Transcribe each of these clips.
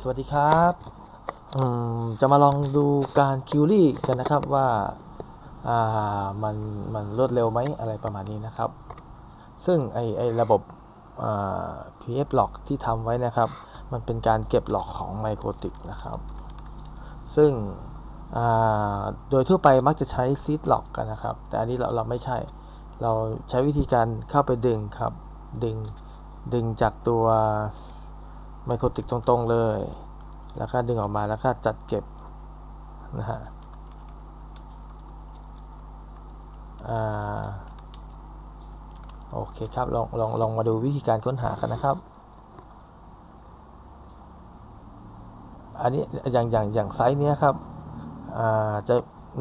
สวัสดีครับจะมาลองดูการคิวรี่กันนะครับว่าามันมันรวดเร็วไหมอะไรประมาณนี้นะครับ ซึ่งไอไอระบบ PF log ที่ทำไว้นะครับ มันเป็นการเก็บหลอกของไมโครติกนะครับ ซึ่งโดยทั่วไปมักจะใช้ซีดล็อกกันนะครับ แต่อันนี้เราเราไม่ใช่ เราใช้วิธีการเข้าไปดึงครับ ดึงดึงจากตัว มโครติกตรงๆเลย แล้วก็ดึงออกมาแล้วก็จัดเก็บนะฮะอ่าโอเคครับ ลองลองลองมาดูวิธีการค้นหากันนะครับ อันนี้อย่างอย่างอย่างไซส์เนี้ยครับอ่าจะ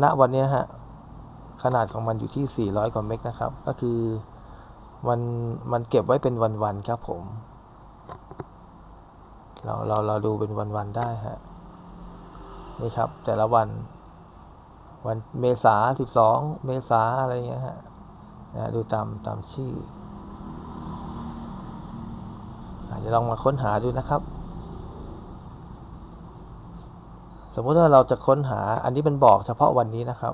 ณวันเนี้ยฮะขนาดของมันอยู่ที่ 400 กว่าเมกนะครับ ก็คือมันมันเก็บไว้เป็นวันๆครับผม เราเราเราดูเป็นวัน ๆ ได้ฮะนี่ครับแต่ละวัน วันเมษา12เมษาอะไรเงี้ยฮะนะดูตามตามชื่ออะเดี๋ยวลองมาค้นหาดูนะครับ สมมุติว่าเราจะค้นหาอันนี้มันบอกเฉพาะวันนี้นะครับ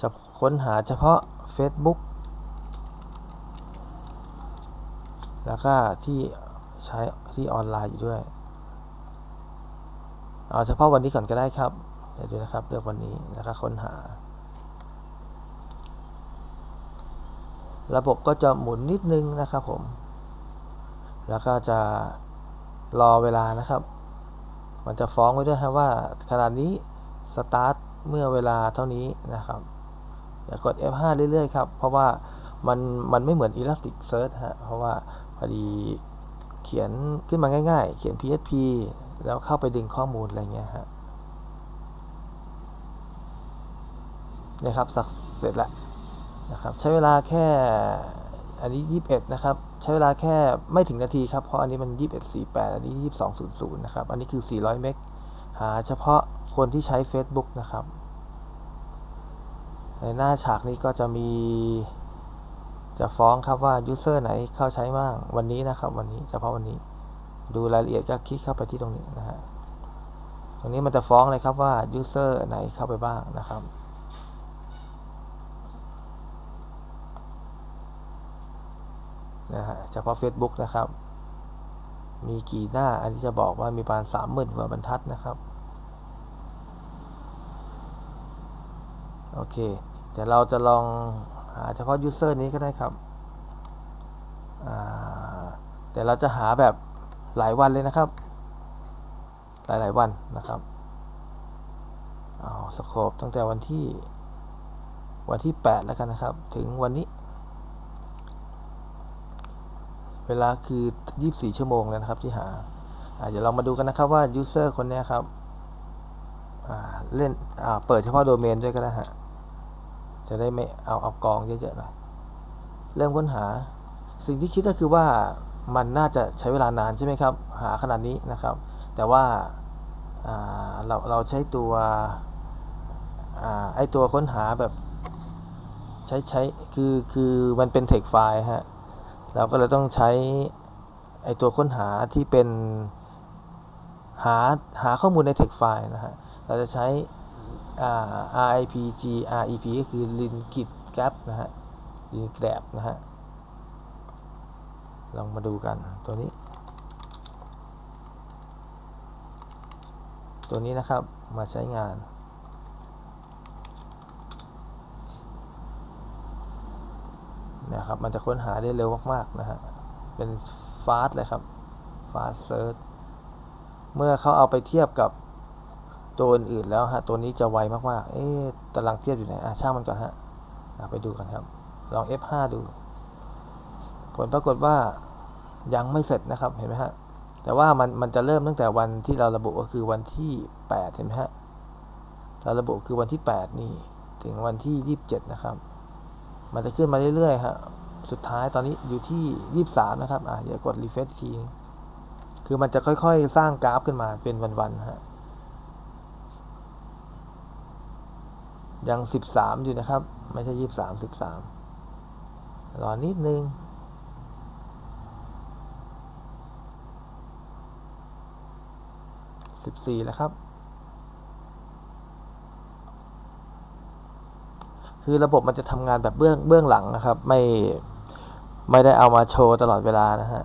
จะค้นหาเฉพาะ Facebook แล้วก็ที่ใช้ที่ออนไลน์อยู่ด้วย เอาเฉพาะวันนี้ก่อนก็ได้ครับ เดี๋ยวดูนะครับเลือกวันนี้แล้วก็ค้นหา ระบบก็จะหมุนนิดนึงนะครับผม แล้วก็จะรอเวลานะครับ มันจะฟ้องไว้ด้วยครับว่าขนาดนี้สตาร์ทเมื่อเวลาเท่านี้นะครับอย่ากด F5 เรื่อยๆครับ เพราะว่ามันมันไม่เหมือน Elasticsearch ฮะ เพราะว่าพอดีเขียนขึ้นมาง่ายๆ เขียน PHP แล้วเข้าไปดึงข้อมูลอะไรเงี้ยฮะนี่ยครับสักเสร็จแล้วนะครับใช้เวลาแค่อันนี้ 21 นะครับ ใช้เวลาแค่ไม่ถึงนาทีครับ เพราะอันนี้มัน 2148 อันนี้ 2200 นะครับ อันนี้คือ 400 เมกหาเฉพาะคนที่ใช้ Facebook นะครับ ในหน้าฉากนี้ก็จะมีจะฟ้องครับว่า user ไหนเข้าใช้บ้างวันนี้นะครับ วันนี้เฉพาะวันนี้ ดูรายละเอียดก็คลิกเข้าไปที่ตรงนี้นะฮะตรงนี้มันจะฟ้องเลยครับว่า user ไหนเข้าไปบ้างนะครับนะฮะเฉพาะ Facebook นะครับ มีกี่หน้า อันนี้จะบอกว่ามีประมาณสามหมื่นกว่าบรรทัดนะครับ โอเค เดี๋ยวเราจะลองหาเฉพาะ user นี้ก็ได้ครับเดี๋ยวเราจะหาแบบ หลายวันเลยนะครับ หลายๆวันนะครับเอาสโคปตั้งแต่วันที่วันที่ 8 แล้วกันนะครับ ถึงวันนี้ เวลาคือ 24 ชั่วโมงแล้วนะครับที่หาเดี๋ยวเรามาดูกันนะครับว่า user คนนี้ครับเล่นเปิดเฉพาะโดเมนด้วยก็ได้ฮะจะได้ไม่เอาเอากองเยอะๆหน่อยเริ่มค้นหา สิ่งที่คิดก็คือว่า มันน่าจะใช้เวลานานใช่ไหมครับ หาขนาดนี้นะครับ แต่ว่าเราเราใช้ตัวไอตัวค้นหาแบบใช้ใช้คือคือมันเป็น text ไฟล์ฮะเราก็เลยต้องใช้ไอตัวค้นหาที่เป็นหาหาข้อมูลใน text ไฟล์นะฮะเราจะใช้ RIPG REP ก็คือ Linkit Grab นะฮะ Link Grab นะฮะ ลองมาดูกันตัวนี้ ตัวนี้นะครับมาใช้งาน นะครับ มันจะค้นหาได้เร็วมาก ๆ นะฮะ เป็นฟาสเลยครับฟาสเซิร์ชเมื่อเขาเอาไปเทียบกับตัวอื่นๆแล้วฮะ ตัวนี้จะไวมากๆ เอ๊ะตารางเทียบอยู่ไหน อะ ช่างมันก่อนฮะ ไปดูกันครับ ลอง F5 ดู ผลปรากฏว่า ยังไม่เสร็จนะครับเห็นไหมฮะแต่ว่ามันมันจะเริ่มตั้งแต่วันที่เราระบุก็คือวันที่ 8 เห็นไหมฮะเราระบุคือวันที่ 8 นี่ ถึงวันที่ 27 นะครับ มันจะขึ้นมาเรื่อยๆฮะสุดท้ายตอนนี้อยู่ที่ 23 นะครับอะเดี๋ยวกด refresh ทีคือมันจะค่อยๆ สร้างกราฟขึ้นมาเป็นวันๆฮะยัง 13 อยู่นะครับ ไม่ใช่ 23 13 รอนิดนึง 14 แล้วครับ คือระบบมันจะทำงานแบบเบื้องเบื้องหลังนะครับ ไม่ไม่ได้เอามาโชว์ตลอดเวลานะฮะ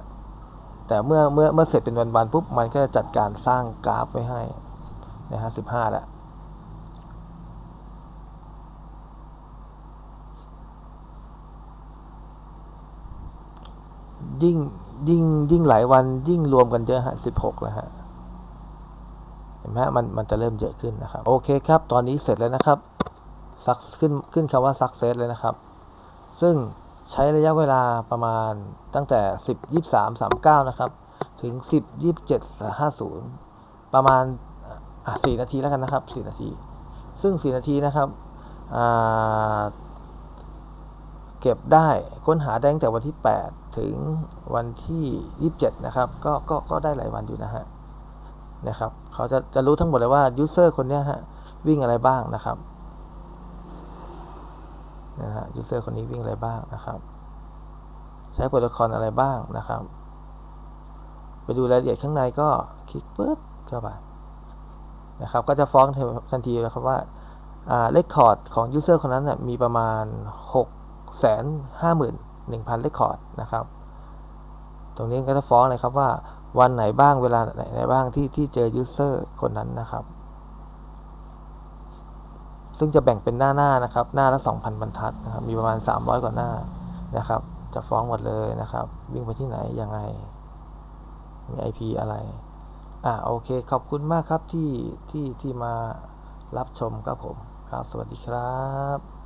แต่เมื่อเมื่อเมื่อเสร็จเป็นวันๆปุ๊บ มันก็จะจัดการสร้างกราฟไว้ให้นะฮะ15 แล้วยิ่งยิ่งยิ่งหลายวันยิ่งรวมกันเยอะฮะ16แล้วฮะ ห็นไหมมันมันจะเริ่มเยอะขึ้นนะครับ โอเคครับ ตอนนี้เสร็จแล้วนะครับซักขึ้นขึ้นคำว่า success เลยนะครับ ซึ่งใช้ระยะเวลาประมาณตั้งแต่ 10 23 39 นะครับ ถึง 10 27 50 ประมาณอะ4นาทีแล้วกันนะครับ 4 นาที ซึ่ง 4 นาทีนะครับเก็บได้ค้นหาได้ตั้งแต่วันที่ 8 ถึงวันที่ 27 นะครับ ก็ก็ก็ได้หลายวันอยู่นะฮะ นะครับเขาจะจะรู้ทั้งหมดเลยว่า user คนนี้ฮะวิ่งอะไรบ้างนะครับนะฮะ user คนนี้วิ่งอะไรบ้างนะครับ ใช้โปรโตคอลอะไรบ้างนะครับ ไปดูรายละเอียดข้างในก็คลิกปึ๊บเข้าไปนะครับ ก็จะฟ้องทันทีเลยครับว่าอ่าเลคคอร์ดของ user คนนั้นนะมีประมาณ 6 5 1 0 0 0เลคคอร์ดนะครับ ตรงนี้ก็จะฟ้องเลยครับว่า วันไหนบ้างเวลาไหนบ้างที่ที่เจอ user คนนั้นนะครับ ซึ่งจะแบ่งเป็นหน้าหน้านะครับ หน้าละ 2,000 บรรทัดนะครับ มีประมาณ 300 กว่าหน้านะครับ จะฟ้องหมดเลยนะครับ วิ่งไปที่ไหนยังไง มี IP อะไร อ่าโอเค ขอบคุณมากครับที่ที่ที่มารับชมครับผมครับสวัสดีครับ